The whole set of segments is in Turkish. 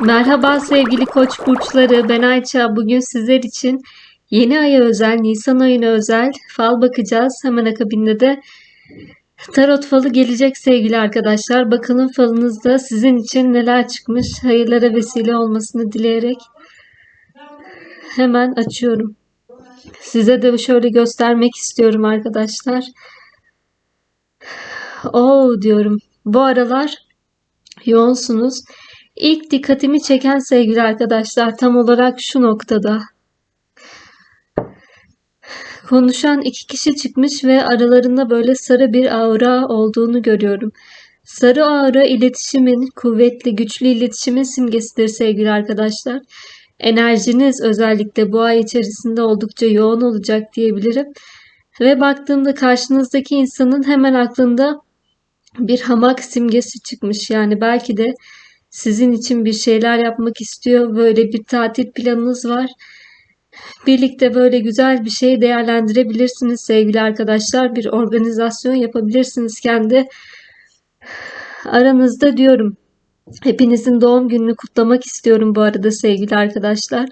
Merhaba sevgili koç burçları. Ben Ayça. Bugün sizler için yeni aya özel, Nisan ayına özel fal bakacağız. Hemen akabinde de tarot falı gelecek sevgili arkadaşlar. Bakalım falınızda sizin için neler çıkmış. Hayırlara vesile olmasını dileyerek hemen açıyorum. Size de şöyle göstermek istiyorum arkadaşlar. Oo diyorum. Bu aralar yoğunsunuz. İlk dikkatimi çeken sevgili arkadaşlar tam olarak şu noktada. Konuşan iki kişi çıkmış ve aralarında böyle sarı bir aura olduğunu görüyorum. Sarı aura iletişimin, kuvvetli, güçlü iletişimin simgesidir sevgili arkadaşlar. Enerjiniz özellikle bu ay içerisinde oldukça yoğun olacak diyebilirim. Ve baktığımda karşınızdaki insanın hemen aklında bir hamak simgesi çıkmış. Yani belki de sizin için bir şeyler yapmak istiyor. Böyle bir tatil planınız var. Birlikte böyle güzel bir şey değerlendirebilirsiniz sevgili arkadaşlar. Bir organizasyon yapabilirsiniz kendi aranızda diyorum. Hepinizin doğum gününü kutlamak istiyorum bu arada sevgili arkadaşlar.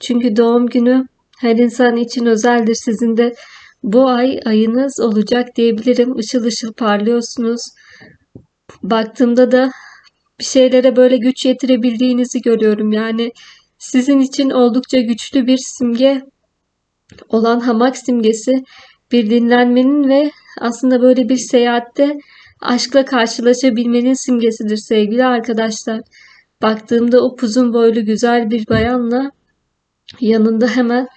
Çünkü doğum günü her insan için özeldir. Sizin de bu ay ayınız olacak diyebilirim. Işıl ışıl parlıyorsunuz. Baktığımda da bir şeylere böyle güç yetirebildiğinizi görüyorum. Yani sizin için oldukça güçlü bir simge olan hamak simgesi bir dinlenmenin ve aslında böyle bir seyahatte aşkla karşılaşabilmenin simgesidir sevgili arkadaşlar. Baktığımda o uzun boylu güzel bir bayanla yanında hemen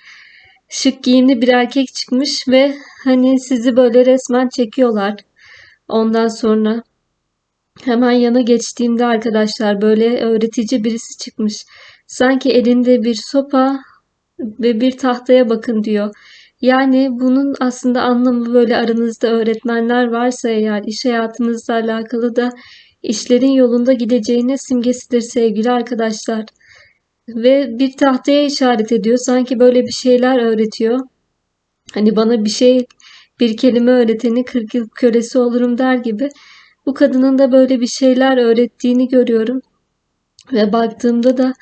şık giyimli bir erkek çıkmış ve hani sizi böyle resmen çekiyorlar. Ondan sonra hemen yana geçtiğimde arkadaşlar böyle öğretici birisi çıkmış. Sanki elinde bir sopa ve bir tahtaya bakın diyor. Yani bunun aslında anlamı böyle aranızda öğretmenler varsa eğer iş hayatınızla alakalı da işlerin yolunda gideceğine simgesidir sevgili arkadaşlar. Ve bir tahtaya işaret ediyor. Sanki böyle bir şeyler öğretiyor. Hani bana bir şey bir kelime öğreteni 40 yıl kölesi olurum der gibi. Bu kadının da böyle bir şeyler öğrettiğini görüyorum. Ve baktığımda da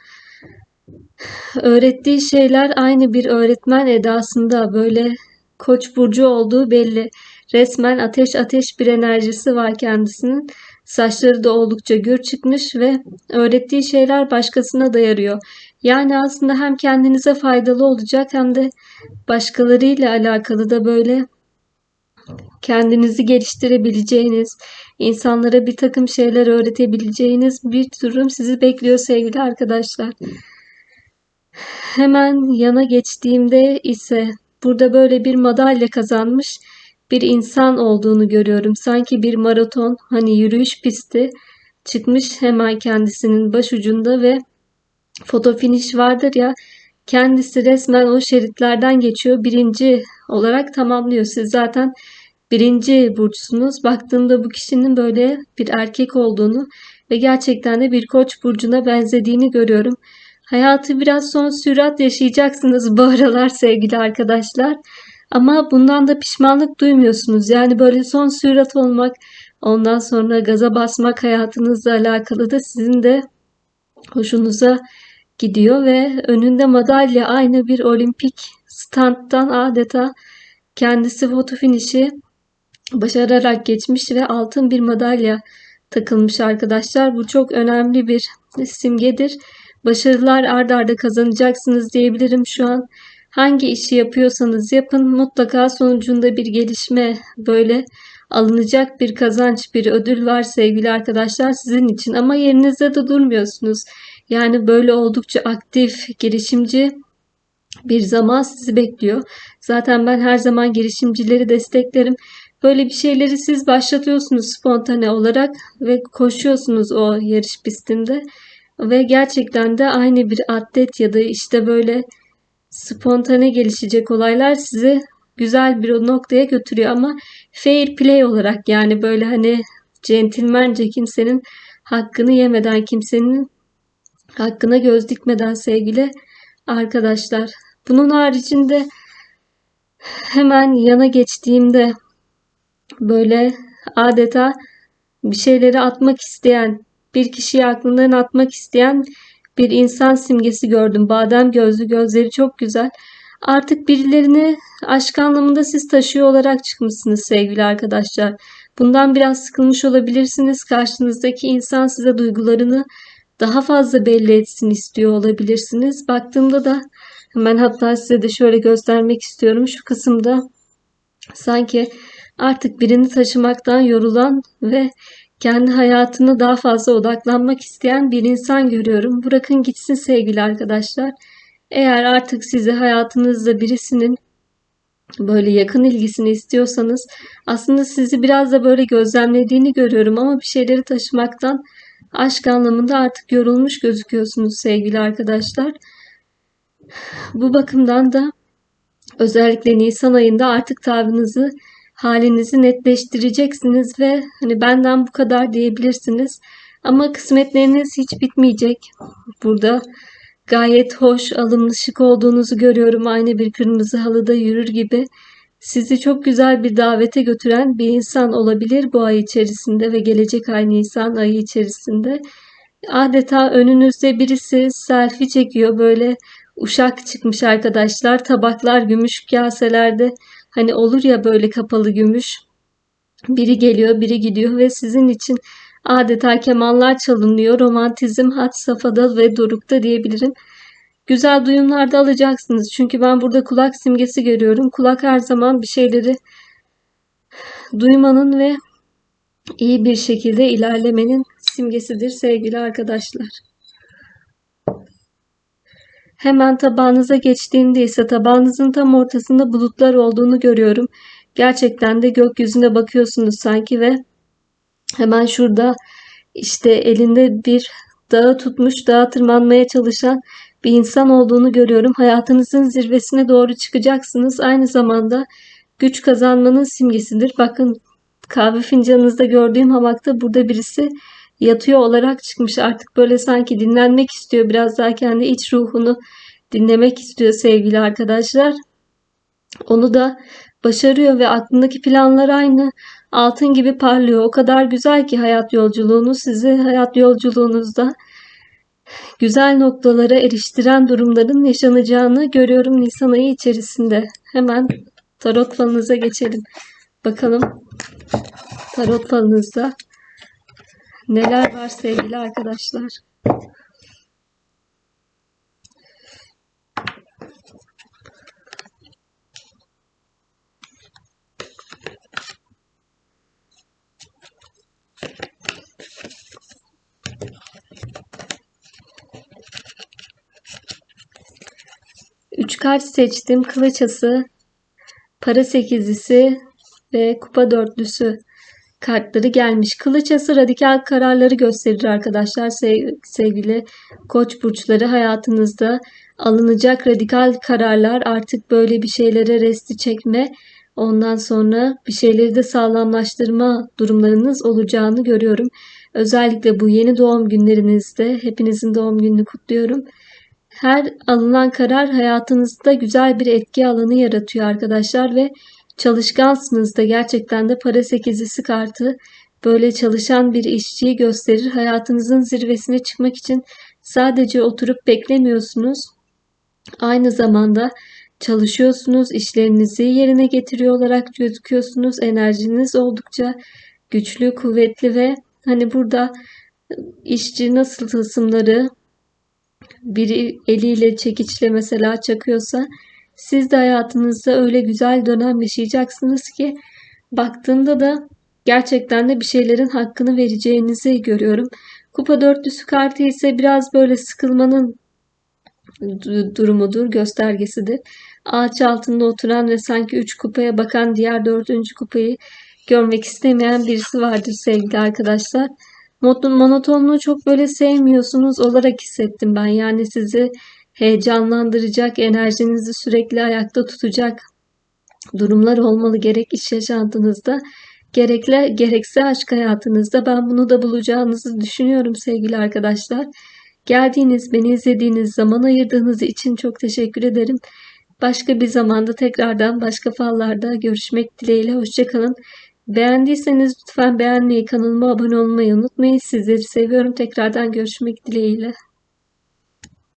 öğrettiği şeyler aynı bir öğretmen edasında böyle koç burcu olduğu belli. Resmen ateş ateş bir enerjisi var kendisinin. Saçları da oldukça gür çıkmış ve öğrettiği şeyler başkasına da yarıyor. Yani aslında hem kendinize faydalı olacak hem de başkalarıyla alakalı da böyle kendinizi geliştirebileceğiniz, insanlara bir takım şeyler öğretebileceğiniz bir durum sizi bekliyor sevgili arkadaşlar. Hemen yana geçtiğimde ise burada böyle bir madalya kazanmış bir insan olduğunu görüyorum. Sanki bir maraton hani yürüyüş pisti çıkmış hemen kendisinin başucunda ve foto finish vardır ya kendisi resmen o şeritlerden geçiyor. Birinci olarak tamamlıyor. Siz zaten birinci burçsunuz. Baktığımda bu kişinin böyle bir erkek olduğunu ve gerçekten de bir koç burcuna benzediğini görüyorum. Hayatı biraz son sürat yaşayacaksınız bu aralar sevgili arkadaşlar. Ama bundan da pişmanlık duymuyorsunuz. Yani böyle son sürat olmak, ondan sonra gaza basmak hayatınızla alakalı da sizin de hoşunuza gidiyor ve önünde madalya aynı bir olimpik standtan adeta kendisi foto finişi başararak geçmiş ve altın bir madalya takılmış arkadaşlar. Bu çok önemli bir simgedir. Başarılar ard arda kazanacaksınız diyebilirim şu an. Hangi işi yapıyorsanız yapın mutlaka sonucunda bir gelişme böyle alınacak bir kazanç, bir ödül var sevgili arkadaşlar sizin için ama yerinizde de durmuyorsunuz. Yani böyle oldukça aktif, girişimci bir zaman sizi bekliyor. Zaten ben her zaman girişimcileri desteklerim. Böyle bir şeyleri siz başlatıyorsunuz spontane olarak ve koşuyorsunuz o yarış pistinde. Ve gerçekten de aynı bir atlet ya da işte böyle spontane gelişecek olaylar sizi güzel bir noktaya götürüyor ama fair play olarak yani böyle hani centilmence kimsenin hakkını yemeden kimsenin hakkına göz dikmeden sevgili arkadaşlar. Bunun haricinde hemen yana geçtiğimde böyle adeta bir şeyleri atmak isteyen, bir kişiyi aklından atmak isteyen bir insan simgesi gördüm. Badem gözlü, gözleri çok güzel. Artık birilerini aşk anlamında siz taşıyor olarak çıkmışsınız sevgili arkadaşlar. Bundan biraz sıkılmış olabilirsiniz. Karşınızdaki insan size duygularını daha fazla belli etsin istiyor olabilirsiniz. Baktığımda da hemen hatta size de şöyle göstermek istiyorum. Şu kısımda sanki artık birini taşımaktan yorulan ve kendi hayatına daha fazla odaklanmak isteyen bir insan görüyorum. Bırakın gitsin sevgili arkadaşlar. Eğer artık sizi hayatınızda birisinin böyle yakın ilgisini istiyorsanız aslında sizi biraz da böyle gözlemlediğini görüyorum ama bir şeyleri taşımaktan aşk anlamında artık yorulmuş gözüküyorsunuz sevgili arkadaşlar. Bu bakımdan da özellikle Nisan ayında artık tavrınızı, halinizi netleştireceksiniz ve hani benden bu kadar diyebilirsiniz. Ama kısmetleriniz hiç bitmeyecek. Burada gayet hoş, alımlı, şık olduğunuzu görüyorum. Aynı bir kırmızı halıda yürür gibi. Sizi çok güzel bir davete götüren bir insan olabilir bu ay içerisinde ve gelecek ay Nisan ayı içerisinde. Adeta önünüzde birisi selfie çekiyor böyle uşak çıkmış arkadaşlar. Tabaklar gümüş kaselerde hani olur ya böyle kapalı gümüş. Biri geliyor biri gidiyor ve sizin için adeta kemanlar çalınıyor. Romantizm had safhada ve dorukta diyebilirim. Güzel duyumlar da alacaksınız. Çünkü ben burada kulak simgesi görüyorum. Kulak her zaman bir şeyleri duymanın ve iyi bir şekilde ilerlemenin simgesidir sevgili arkadaşlar. Hemen tabağınıza geçtiğinde ise tabağınızın tam ortasında bulutlar olduğunu görüyorum. Gerçekten de gökyüzüne bakıyorsunuz sanki ve hemen şurada işte elinde bir dağı tutmuş, dağa tırmanmaya çalışan bir insan olduğunu görüyorum. Hayatınızın zirvesine doğru çıkacaksınız. Aynı zamanda güç kazanmanın simgesidir. Bakın kahve fincanınızda gördüğüm hamakta burada birisi yatıyor olarak çıkmış. Artık böyle sanki dinlenmek istiyor. Biraz daha kendi iç ruhunu dinlemek istiyor sevgili arkadaşlar. Onu da başarıyor ve aklındaki planlar aynı. Altın gibi parlıyor. O kadar güzel ki hayat yolculuğunuz sizi hayat yolculuğunuzda güzel noktalara eriştiren durumların yaşanacağını görüyorum Nisan ayı içerisinde. Hemen tarot falınıza geçelim. Bakalım tarot falınızda neler var sevgili arkadaşlar. Üç kart seçtim. Kılıçası, para sekizlisi ve kupa dörtlüsü kartları gelmiş. Kılıçası radikal kararları gösterir arkadaşlar. Sevgili koç burçları hayatınızda alınacak radikal kararlar artık böyle bir şeylere resti çekme ondan sonra bir şeyleri de sağlamlaştırma durumlarınız olacağını görüyorum. Özellikle bu yeni doğum günlerinizde hepinizin doğum gününü kutluyorum. Her alınan karar hayatınızda güzel bir etki alanı yaratıyor arkadaşlar ve çalışkansınız da gerçekten de para sekizlisi kartı böyle çalışan bir işçiyi gösterir. Hayatınızın zirvesine çıkmak için sadece oturup beklemiyorsunuz. Aynı zamanda çalışıyorsunuz, işlerinizi yerine getiriyor olarak gözüküyorsunuz. Enerjiniz oldukça güçlü, kuvvetli ve hani burada işçi nasıl tılsımları biri eliyle çekiçle mesela çakıyorsa siz de hayatınızda öyle güzel dönem yaşayacaksınız ki baktığımda da gerçekten de bir şeylerin hakkını vereceğinizi görüyorum. Kupa dörtlüsü kartı ise biraz böyle sıkılmanın durumudur, göstergesidir. Ağaç altında oturan ve sanki üç kupaya bakan diğer dördüncü kupayı görmek istemeyen birisi vardır sevgili arkadaşlar. Monotonluğu çok böyle sevmiyorsunuz olarak hissettim ben. Yani sizi heyecanlandıracak, enerjinizi sürekli ayakta tutacak durumlar olmalı gerek iş yaşantınızda gerekle gerekse aşk hayatınızda ben bunu da bulacağınızı düşünüyorum sevgili arkadaşlar. Geldiğiniz, beni izlediğiniz, zaman ayırdığınız için çok teşekkür ederim. Başka bir zamanda tekrardan başka fallarda görüşmek dileğiyle. Hoşçakalın. Beğendiyseniz lütfen beğenmeyi, kanalıma abone olmayı unutmayın. Sizleri seviyorum. Tekrardan görüşmek dileğiyle.